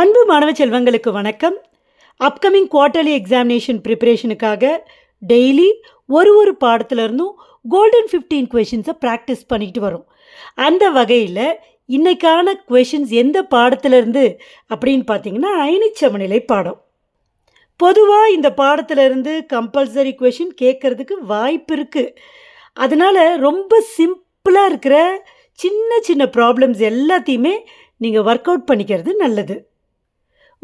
அன்பு மாணவ செல்வங்களுக்கு வணக்கம். அப்கமிங் குவார்ட்டர்லி எக்ஸாமினேஷன் ப்ரிப்பரேஷனுக்காக டெய்லி ஒரு ஒரு பாடத்துலேருந்தும் கோல்டன் ஃபிஃப்டீன் கொஷின்ஸை ப்ராக்டிஸ் பண்ணிக்கிட்டு வரோம். அந்த வகையில் இன்றைக்கான கொஷின்ஸ் எந்த பாடத்திலிருந்து அப்படின்னு பார்த்தீங்கன்னா ஐனிச்சமநிலை பாடம். பொதுவாக இந்த பாடத்திலிருந்து கம்பல்சரி கொஷின் கேட்குறதுக்கு வாய்ப்பு இருக்குது அதனால் ரொம்ப சிம்பிளாக இருக்கிற சின்ன சின்ன ப்ராப்ளம்ஸ் எல்லாத்தையுமே நீங்கள் ஒர்க் அவுட் பண்ணிக்கிறது நல்லது.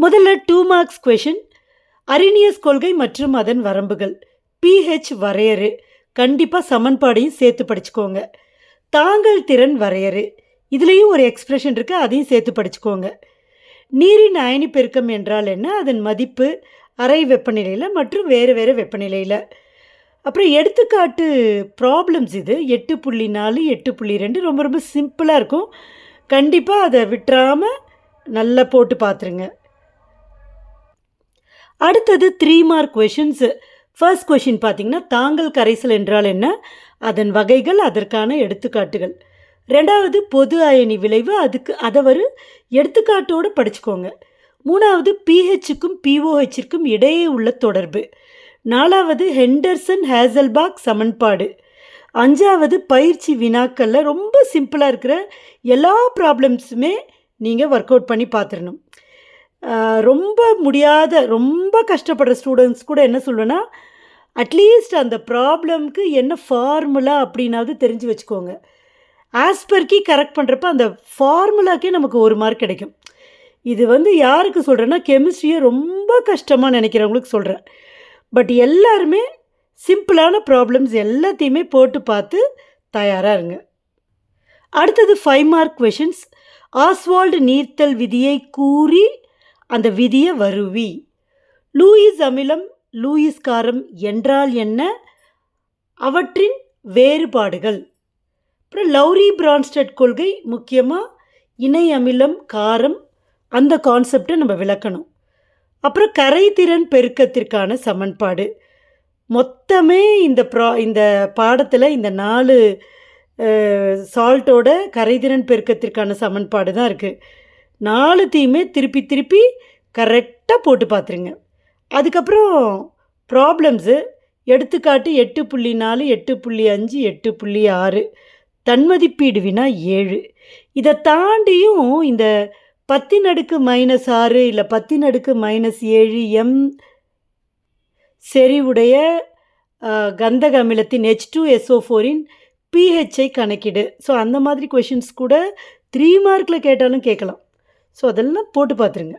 முதல்ல டூ மார்க்ஸ் கொஷின் அரினியஸ் கொள்கை மற்றும் அதன் வரம்புகள். பிஹெச் வரையறு. கண்டிப்பாக சமன்பாடையும் சேர்த்து படிச்சுக்கோங்க. தாங்கள் திறன் வரையறு. இதுலேயும் ஒரு எக்ஸ்பிரஷன் இருக்குது அதையும் சேர்த்து படிச்சுக்கோங்க. நீரின் அயனி பெருக்கம் என்றால் என்ன? அதன் மதிப்பு அறை வெப்பநிலையில் மற்றும் வேறு வேறு வெப்பநிலையில். அப்புறம் எடுத்துக்காட்டு ப்ராப்ளம்ஸ் இது. எட்டு புள்ளி நாலு எட்டு புள்ளி ரெண்டு. ரொம்ப ரொம்ப சிம்பிளாக இருக்கும். கண்டிப்பாக அதை விட்டுறாமல் நல்லா போட்டு பார்த்துருங்க. அடுத்தது three mark questions first question பார்த்தீங்கன்னா தாங்கள் கரைசல் என்றால் என்ன? அதன் வகைகள் அதற்கான எடுத்துக்காட்டுகள். ரெண்டாவது பொது அயனி விளைவு. அதுக்கு அதை ஒரு எடுத்துக்காட்டோடு படிச்சுக்கோங்க. மூணாவது பிஹெச்சுக்கும் பிஓஹெச்சிற்கும் இடையே உள்ள தொடர்பு. நாலாவது ஹெண்டர்சன் ஹேசல்பாக் சமன்பாடு. அஞ்சாவது பயிற்சி வினாக்களில் ரொம்ப சிம்பிளாக இருக்கிற எல்லா ப்ராப்ளம்ஸுமே நீங்கள் ஒர்க் அவுட் பண்ணி பார்த்துடணும். ரொம்ப முடியாத ரொம்ப கஷ்டப்படுற ஸ்டூடெண்ட்ஸ் கூட என்ன சொல்லுவேன்னா அட்லீஸ்ட் அந்த ப்ராப்ளம்க்கு என்ன ஃபார்முலா அப்படின்னாவது தெரிஞ்சு வச்சுக்கோங்க. ஆஸ்பர்கி கரெக்ட் பண்ணுறப்ப அந்த ஃபார்முலாக்கே நமக்கு ஒரு மார்க் கிடைக்கும். இது வந்து யாருக்கு சொல்கிறேன்னா கெமிஸ்ட்ரியை ரொம்ப கஷ்டமாக நினைக்கிறவங்களுக்கு சொல்கிறேன் பட் எல்லாருமே சிம்பிளான ப்ராப்ளம்ஸ் எல்லாத்தையுமே போட்டு பார்த்து தயாராக இருங்க. அடுத்தது ஃபைவ் மார்க் கொஷின்ஸ் ஆஸ்வால்டு நீர்த்தல் விதியை கூறி அந்த விதியை வருவி. லூயிஸ் அமிலம் லூயிஸ் காரம் என்றால் என்ன? அவற்றின் வேறுபாடுகள். அப்புறம் லௌரி பிரான்ஸ்டட் கொள்கை முக்கியமாக இணை அமிலம் காரம் அந்த கான்செப்டை நம்ம விளக்கணும். அப்புறம் கரைதிறன் பெருக்கத்திற்கான சமன்பாடு. மொத்தமே இந்த ப்ரா இந்த பாடத்தில் இந்த நாலு சால்ட்டோட கரைதிறன் பெருக்கத்திற்கான சமன்பாடு தான் இருக்குது நாலுத்தையுமே திருப்பி திருப்பி கரெக்டாக போட்டு பார்த்துருங்க. அதுக்கப்புறம் ப்ராப்ளம்ஸு எடுத்துக்காட்டு எட்டு புள்ளி நாலு எட்டு புள்ளி அஞ்சு எட்டு புள்ளி ஆறு தன்மதிப்பீடு வினா ஏழு. இதை தாண்டியும் இந்த பத்தின் அடுக்கு மைனஸ் ஆறு இல்லை பத்தின் அடுக்கு மைனஸ் ஏழு எம் செறிவுடைய கந்தக அமிலத்தின் ஹெச் டூ எஸ்ஓ ஃபோரின் பிஹெச்ஐ கணக்கிடு. ஸோ அந்த மாதிரி கொஷின்ஸ் கூட த்ரீ மார்க்கில் கேட்டாலும் கேட்கலாம். ஸோ அதெல்லாம் போட்டு பார்த்துருங்க.